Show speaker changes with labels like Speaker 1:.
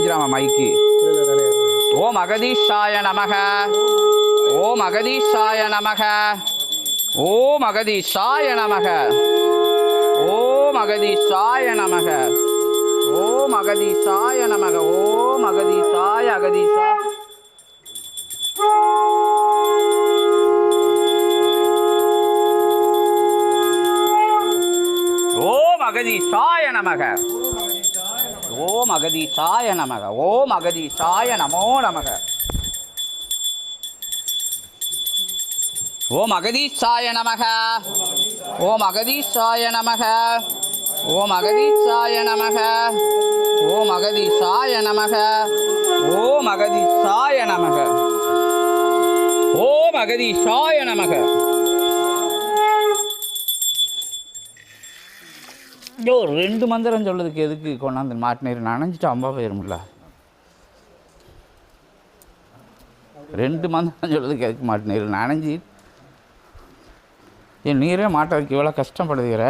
Speaker 1: மைக்கு ஓம் அகதீஷாய நமக. ஓம் அகதீஷாய நமக. ஓம் அகதீஷாய நமக. ஓம் அகதீஷாய நமக. ஓம் அகதீஷாய நமக. ஓம் அகதீஷாய அகதீஷா. ஓம் அகதீஷாய நமக. ஓம் அகதீசாய நமக ஓம் அகதீசாய நமோ நமக. ஓம் அகதீசாய நமக ஓம் அகதீசாய நமக ஓம் அகதீசாய நமக ஓம் அகதீசாய நமக ஓம் அகதீசாய நமக. ஓம் அகதீசாய நமக. ஐயோ ரெண்டு மந்திரம் சொல்றதுக்கு எதுக்கு கொண்டாந்து மாட்டினீர்? நனைஞ்சிட்டு அம்பா போயிரும்ல ரெண்டு மந்திரம் சொல்லதுக்கு எதுக்கு மாட்டினீர்? நனைஞ்சி என் நீரே மாட்டதுக்கு இவ்வளோ கஷ்டப்படுகிற